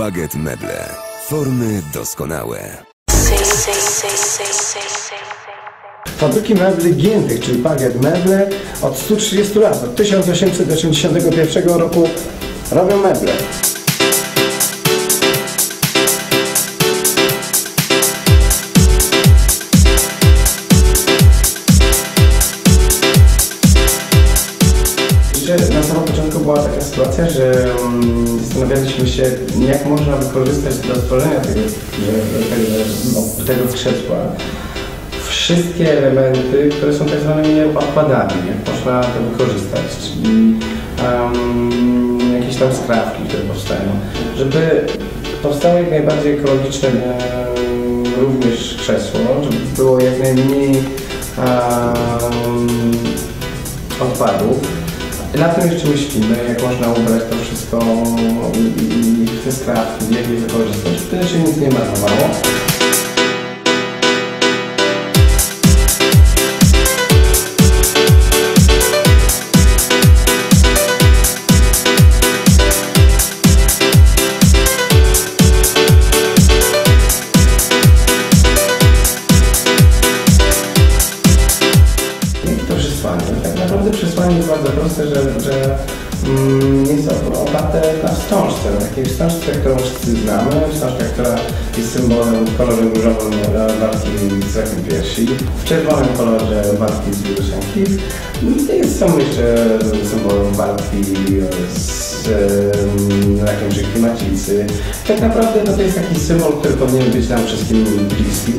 Paget Meble. Formy doskonałe. Fabryki mebli giętych, czyli Paget Meble od 130 lat, od 1881 roku robią meble. Jeszcze na samym początku była taka sytuacja, że mm, zastanawialiśmy się, jak można wykorzystać do stworzenia tego, tego, tego krzesła. Wszystkie elementy, które są tak zwanymi odpadami, jak można to wykorzystać, czyli em, jakieś tam skrawki, które powstają, żeby powstało jak najbardziej ekologiczne em, również krzesło, żeby było jak najmniej em, odpadów. Na tym jeszcze myślimy, jak można ubrać to wszystko i, i te skrawki, jak je wykorzystać. Wtedy się nic nie marnowało. Jest bardzo proste, że, że mm, jest oparte na wstążce, na takiej wstążce, którą wszyscy znamy, wstążka, która jest symbolem w kolorze różowym walki z rakiem piersi, w czerwonym kolorze walki z wiruszenki i jest, są jeszcze symbolem walki z em, rakiem żyki macicy. Tak naprawdę to jest taki symbol, który powinien być nam wszystkim bliski.